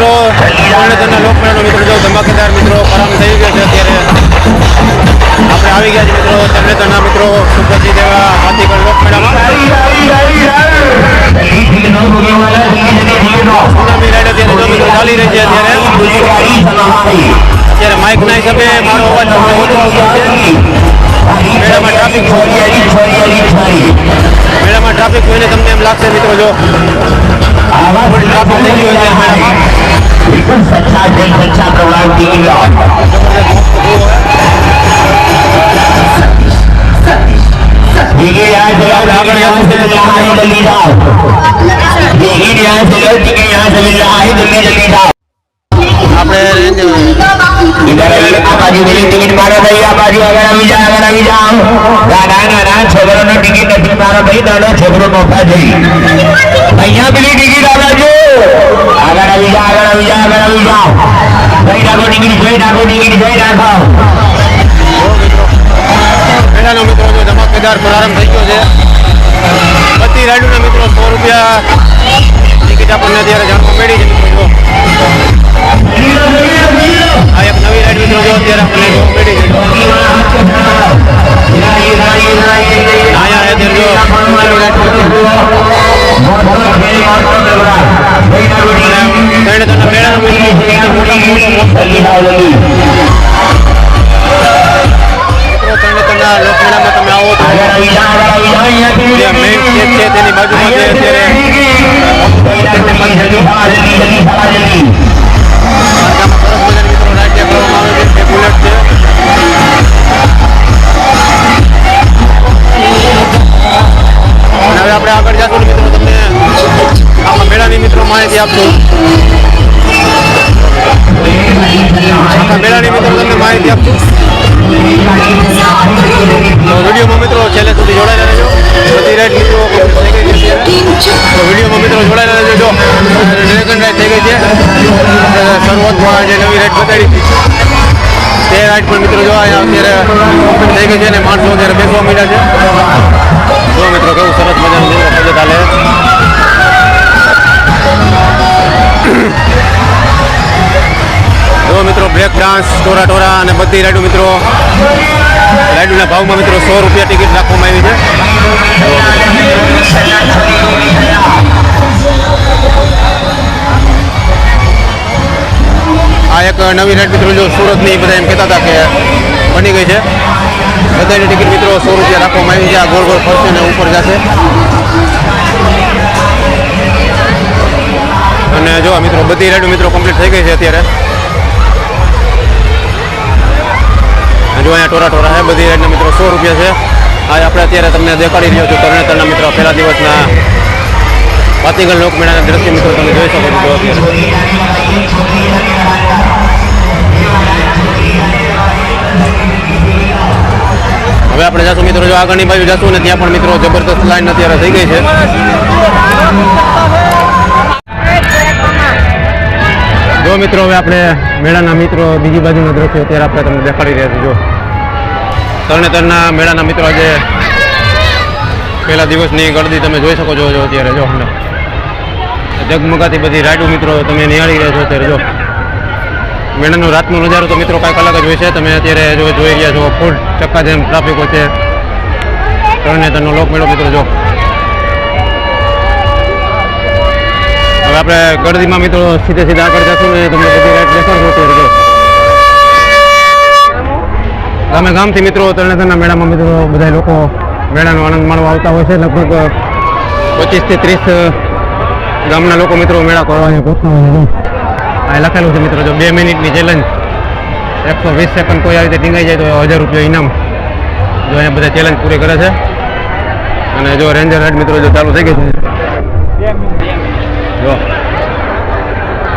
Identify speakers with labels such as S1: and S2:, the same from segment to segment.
S1: મિત્રો તરણેતરના લોકમેળાનો મિત્રો જો ધમાકેદાર મિત્રો પ્રારંભ થઈ ગયો છે અત્યારે. આપણે આવી ગયા છે મિત્રો તરણેતરના મિત્રો સુપરજી દેવા હાથીગઢ લોકમેળામાં. સુનામી રાઈડ અત્યારે જો મિત્રો ચાલી રહી છે અત્યારે. અત્યારે માઇકના હિસાબે મારો અવાજ તમને ઓછો આવતો છે. મેળામાં ટ્રાફિક મેળામાં ટ્રાફિક જોઈને તમને એમ લાગશે મિત્રો, જો. ટ્રાફિક થઈ ગયો છે મેળામાં.
S2: सच्चा देश सच्चा प्रभाव टीवी यहाँ से
S1: लोग यहाँ से मिल रहा है जल्दी
S2: जाओ यहाँ से लोग यहाँ से मिल रहा है जल्दी जल्दी जाओ
S1: આપણે રેન્જ
S2: ટિકિટ મારો ભાઈ આ બાજુ આગળ આવી જા આગળ આવી જાઓ ના ના ના ના છોકરોનો ટિકિટ નથી મારો ભાઈ તારો છોકરો મોફા જઈ અહીંયા પેલી ટિકિટ આ બાજુ આગળ આવી જા આગળ આવી જા આગળ આવી જાઓ જોઈ રાખો ટિકિટ જોઈ રાખો ટિકિટ જોઈ રાખો
S1: મેળાનો મિત્રો જો ધમાકેદાર પ્રારંભ થઈ ગયો છે. બધી રાઈડોના મિત્રો સો રૂપિયા ટિકિટ આપણને અત્યારે જાણવા મળી છે. એક નવી રાઈડ મિત્રો અત્યારે આપણને જોવા મળી છે. અહીંયા અત્યારે જો. તો વિડીયોમાં મિત્રો જોડાયેલા રહેજો જો ડ્રેગન થઈ ગઈ છે. શરૂઆતમાં જે નવી રાઈડ બતાડી હતી તે રાઈડ પણ મિત્રો જો અત્યારે complete થઈ ગઈ છે અને માણસો અત્યારે બેસવા માંડ્યા છે. જો મિત્રો, કેવું સરસ મજાનું પગે ચાલે ડાન્સ ટોરા ટોરા અને બધી રાઈડો મિત્રો. રાઈડોના ભાવમાં મિત્રો સો રૂપિયા ટિકિટ રાખવામાં આવી છે. આ એક નવી રાઈડ મિત્રો જો સુરતની બધા એમ કહેતા હતા કે બની ગઈ છે. બધાની ટિકિટ મિત્રો સો રૂપિયા રાખવામાં આવી છે. આ ગોળ ગોળ ફરશે ને ઉપર જશે. અને જો મિત્રો બધી રાઈડો મિત્રો કમ્પ્લીટ થઈ ગઈ છે અત્યારે. જો અહીંયા ટોરા ટોરા છે, બધી રાઈડના મિત્રો સો રૂપિયા છે. આજે આપણે અત્યારે તમને દેખાડી રહ્યો છું તરણેતરના મિત્રો, પહેલા દિવસના પાતીગઢ લોકમેળાના દ્રશ્ય મિત્રો તમે જોઈ શકો છો હવે આપણે જશું મિત્રો, જો આગળની બાજુ જશું ને ત્યાં પણ મિત્રો જબરદસ્ત લાઈન અત્યારે થઈ ગઈ છે. જો મિત્રો, હવે આપણે મેળાના મિત્રો બીજી બાજુના દ્રશ્યો અત્યારે આપણે તમને દેખાડી રહ્યા છીએ, જો. તરણેતરના મેળાના મિત્રો આજે પહેલા દિવસની ગળદી તમે જોઈ શકો છો જો અત્યારે જો અમને જગમગાથી બધી રાઈડો મિત્રો તમે નિહાળી રહ્યા છો અત્યારે જો. મેળાનો રાતનો નજારો તો મિત્રો કાંઈક અલગ જ હોય છે. તમે અત્યારે જો જોઈ રહ્યા છો, ફૂલ ચક્કા જેમ ટ્રાફિકો છે. તરણેતરનો લોકમેળો મિત્રો જો. હવે આપણે ગળદીમાં મિત્રો સીધે સીધા આગળ જશું ને તમને બધી રાઈડ દેખાડશો અત્યારે જો ગામે ગામથી મિત્રો, તરણેતરના મેળામાં મિત્રો બધા લોકો મેળાનો આનંદ માણવા આવતા હોય છે. લગભગ પચીસથી ત્રીસ ગામના લોકો મિત્રો મેળા કરવા અહીંયા પહોંચતા હોય છે. આ લખેલું છે મિત્રો, જો બે મિનિટની ચેલેન્જ એકસો વીસ સેકન્ડ કોઈ આ રીતે ટીંગાઈ જાય તો હજાર રૂપિયા ઇનામ. જો અહીંયા બધા ચેલેન્જ પૂરી કરે છે. અને જો રેન્જર હેડ મિત્રો, જો ચાલુ થઈ ગઈ છે. જો.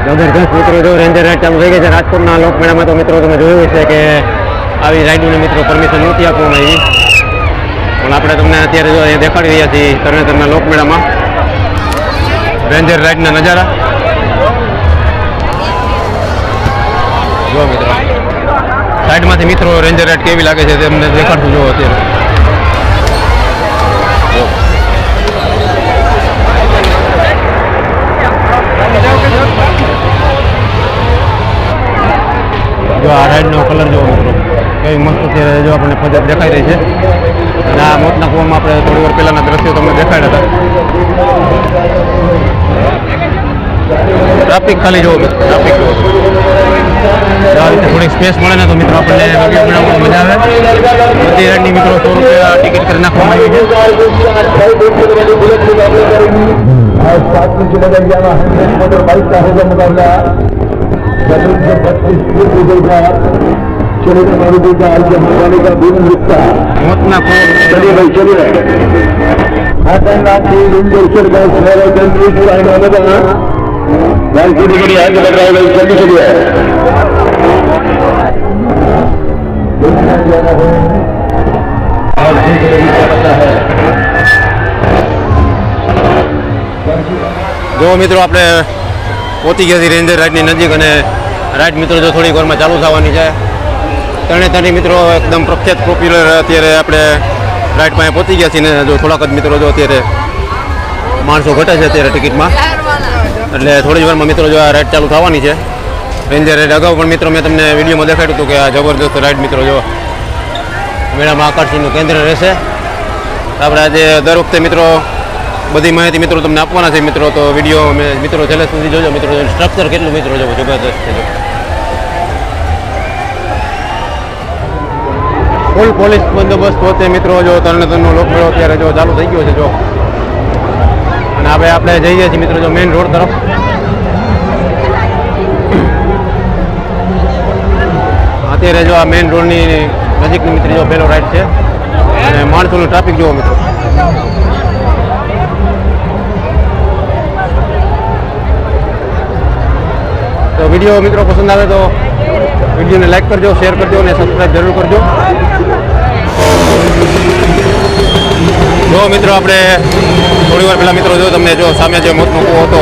S1: જબરદસ્ત મિત્રો, જો રેન્જર હેડ ચાલુ થઈ ગઈ છે. રાજકોટના લોકમેળામાં તો મિત્રો તમે જોયું છે કે આવી રાઈડોને મિત્રો પરમિશન નહોતી આપવામાં આવી. પણ આપણે તમને અત્યારે જો અહીંયા દેખાડી રહ્યા છીએ તરણેતરના લોકમેળામાં. રેન્જર રાઈડના નજારા. જો મિત્રો, સાઈડમાંથી મિત્રો રેન્જર રાઈડ કેવી લાગે છે તેમને દેખાડશું જો અત્યારે. જો. આ રાઈડનો કલર જોવો. કેવી મસ્ત અત્યારે જો આપણને ફજત દેખાઈ રહી છે અને આ મોતના કૂવામાં આપણે થોડી વાર પહેલાના દ્રશ્યો તમને દેખાડ્યા હતા ટ્રાફિક ખાલી જોવો મિત્રો ટ્રાફિક જોવો આ રીતે થોડીક સ્પેસ મળે ને તો મિત્રો આપણને વિડીયો બનાવવાની મજા આવે બધી રાઈડની મિત્રો સો રૂપિયા ટિકિટ કરી નાખવામાં આવી છે
S3: आज सात में चले गए यहाँ हंड्रेड मोटर बाइक का होगा मुकाबला जमीन से पच्चीस फीट गुजरेगा चलेगा मारुति का आज मुकाबले का भीम गुप्ता
S1: મોતના કૂવો
S3: चलिए भाई चलिए आतंकवादी इंजेक्शन का स्मेल कंप्लीट लाइन होगा गाड़ी की डिग्री आगे लग रहा है भाई जल्दी चलिए और ठीक है
S1: જો મિત્રો આપણે પહોંચી ગયા છીએ રેન્જર રાઈડની નજીક અને રાઈડ મિત્રો જો થોડીક વારમાં ચાલુ થવાની છે ત્રણે ત્રણેય મિત્રો એકદમ પ્રખ્યાત પોપ્યુલર અત્યારે આપણે પાસે પહોંચી ગયા છીએ ને જો થોડાક જ મિત્રો જો અત્યારે માણસો ઘટે છે અત્યારે ટિકિટમાં. એટલે થોડી જ વારમાં મિત્રો જો આ રાઈડ ચાલુ થવાની છે. રેન્જર રાઈડ અગાઉ પણ મિત્રો મેં તમને વિડીયોમાં દેખાડ્યું હતું કે આ જબરદસ્ત રાઈડ મિત્રો જો મેળામાં આકર્ષણનું કેન્દ્ર રહેશે. આપણે આજે દર વખતે મિત્રો બધી માહિતી મિત્રો તમને આપવાના છે મિત્રો, તો વીડિયો મિત્રો છેલ્લે સુધી જોજો. મિત્રો સ્ટ્રક્ચર કેટલું મિત્રો જો જબરદસ્ત છે. ફૂલ પોલીસ બંદોબસ્ત પોતે મિત્રો, જો તરણે તરનો લોકમેળો અત્યારે જો ચાલુ થઈ ગયો છે, જો. અને હવે આપણે જઈએ છીએ મિત્રો, જો મેઇન રોડ તરફ. અત્યારે જો આ મેઇન રોડની નજીકની મિત્રો, જો પહેલો રાઈડ છે. અને માણસોનું ટ્રાફિક જોવો મિત્રો. તો વીડિયો મિત્રો પસંદ આવે તો વિડીયોને લાઈક કરજો શેર કરજો અને સબસ્ક્રાઈબ જરૂર કરજો. જો મિત્રો આપણે થોડી વાર પહેલાં મિત્રો જો તમને જો સામે જે મોતનો મૂકવો હતો,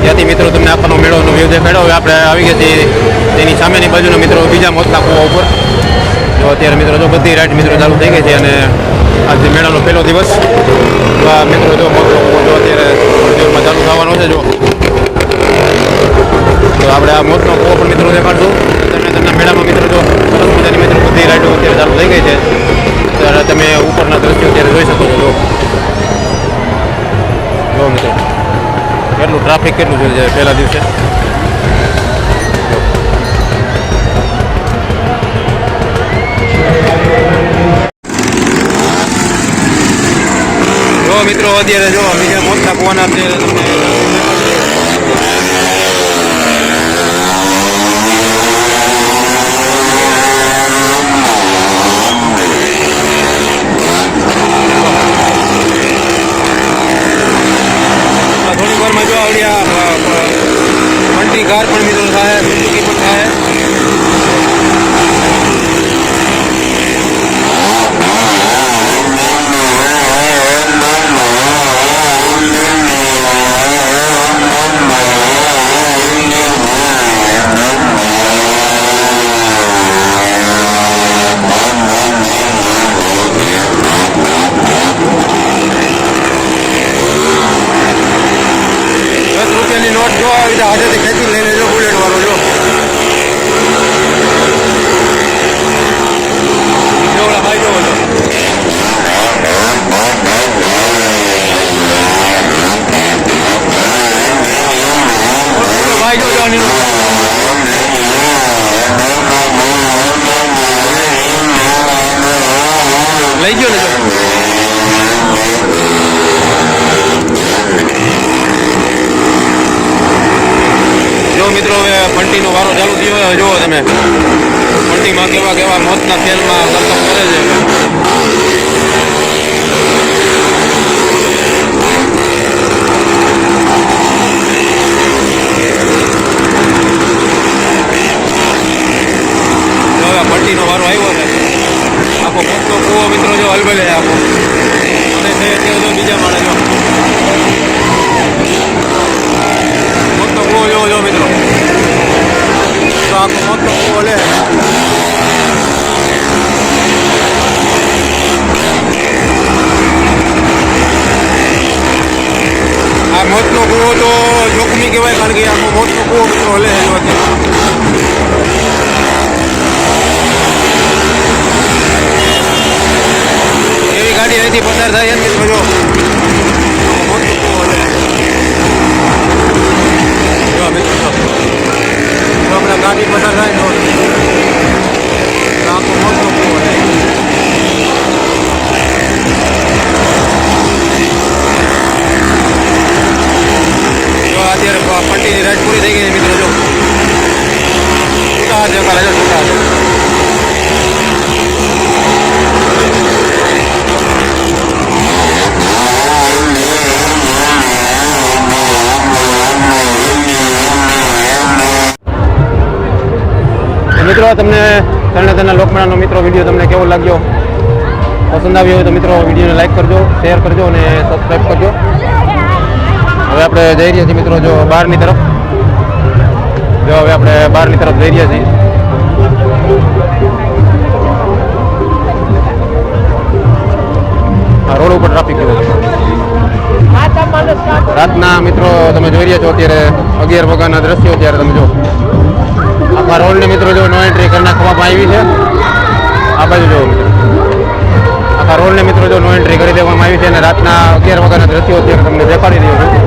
S1: ત્યાંથી મિત્રો તમને આપવાનો મેળોનો વ્યૂ દેખાડ્યો. હવે આપણે આવી ગયા છીએ તેની સામેની બાજુના મિત્રો બીજા મોતના કૂવા ઉપર. જો અત્યારે મિત્રો જો બધી રાઈડ મિત્રો ચાલુ થઈ ગઈ છે અને આજે મેળાનો પહેલો દિવસ, તો આ મિત્રો જો કૂવો જો અત્યારે ચાલુ થવાનો છે, જો. તો આપણે આ મોતનો કૂવો પણ મિત્રો દેખાડશું. તમે તમને મેળામાં મિત્રો જો મિત્રો બધી રાઈડો અત્યારે ચાલુ થઈ ગઈ છે. ત્યારે તમે ટ્રાફિક કેટલું છે પહેલા દિવસે. મિત્રો અત્યારે જો બીજા મોટા કુવાના અત્યારે તમને દસ રૂપિયાની નોટ જો આવી રીતે હાથેથી ખેંચી લઈ લેજો બુલેટ વાળો જો જો ઓલા ભાઈ જો જુઓ તમે ફંટીમાં કેવા કેવા મોતના ખેલમાં કરતબ કરે છે. કાલે જો છૂટા મિત્રો, તમને તરણેતરના લોકમેળાનો મિત્રો વીડિયો તમને કેવો લાગ્યો? પસંદ આવ્યો હોય તો મિત્રો, વિડીયોને લાઈક કરજો શેર કરજો અને સબસ્ક્રાઈબ કરજો. હવે આપણે જઈ રહ્યા છીએ મિત્રો, જો બહારની તરફ. જો હવે આપણે બહારની તરફ જઈ રહ્યા છીએ. રોડ ઉપર ટ્રાફિક છે રાતના મિત્રો તમે જોઈ રહ્યા છો અત્યારે અગિયાર વાગ્યાના દ્રશ્યો ત્યારે તમે જો. આખા રોડને મિત્રો જો નો એન્ટ્રી કરી નાખવામાં આવી છે. આ બાજુ જો. આખા રોડને મિત્રો જો નો એન્ટ્રી કરી દેવામાં આવી છે અને રાતના અગિયાર વાગ્યાના દ્રશ્યો અત્યારે તમને દેખાડી રહ્યો છું.